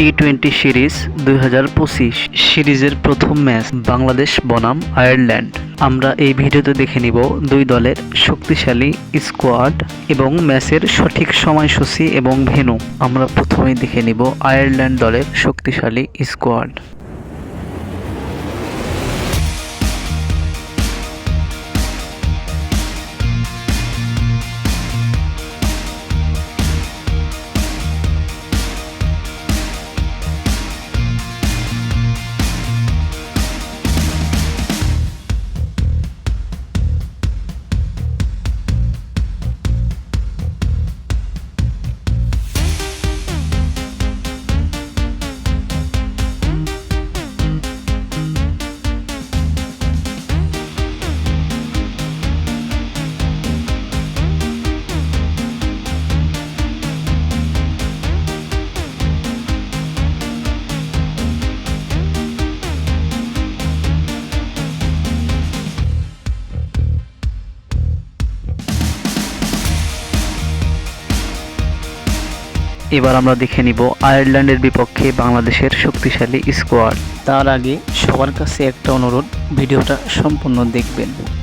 T twenty series দুই হাজার পঁচিশ। সিরিজের প্রথম ম্যাচ বাংলাদেশ, বনাম, আয়ারল্যান্ড। আমরা এই ভিডিওতে দেখে নিব দুই দলের শক্তিশালী স্কোয়াড এবং ম্যাচের সঠিক সময়সূচি এবং ভেন্যু। আমরা প্রথমেই দেখে নিব আয়ারল্যান্ড দলের শক্তিশালী স্কোয়াড। এবার আমরা দেখে নিব আয়ারল্যান্ডের বিপক্ষে বাংলাদেশের শক্তিশালী স্কোয়াড তার আগে সবার কাছে একটা অনুরোধ, ভিডিওটা সম্পূর্ণ দেখবেন।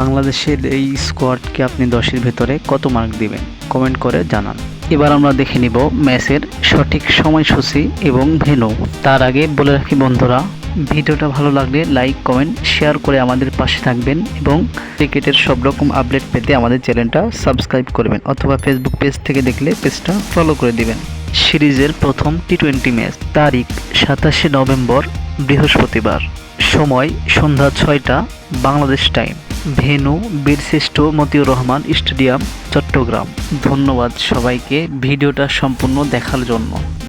বাংলাদেশের এই স্কোয়াডকে আপনি দশের ভেতরে কত মার্ক দিবেন? কমেন্ট করে জানান। এবার আমরা দেখে নিব ম্যাচের সঠিক সময়সূচি এবং ভেন্যু তার আগে বলে রাখি বন্ধুরা, ভিডিওটা ভালো লাগলে লাইক কমেন্ট শেয়ার করে আমাদের পাশে থাকবেন এবং ক্রিকেটের সব রকম আপডেট পেতে আমাদের চ্যানেলটা সাবস্ক্রাইব করবেন অথবা ফেসবুক পেজ থেকে দেখলে পেজটা ফলো করে দিবেন। সিরিজের প্রথম টি টোয়েন্টি ম্যাচ তারিখ সাতাশে নভেম্বর, বৃহস্পতিবার। সময় সন্ধ্যা ছয়টা, বাংলাদেশ টাইম ভেনু বীরশ্রেষ্ঠ মতিউর রহমান স্টেডিয়াম চট্টগ্রাম। ধন্যবাদ সবাইকে ভিডিওটা সম্পূর্ণ দেখার জন্য।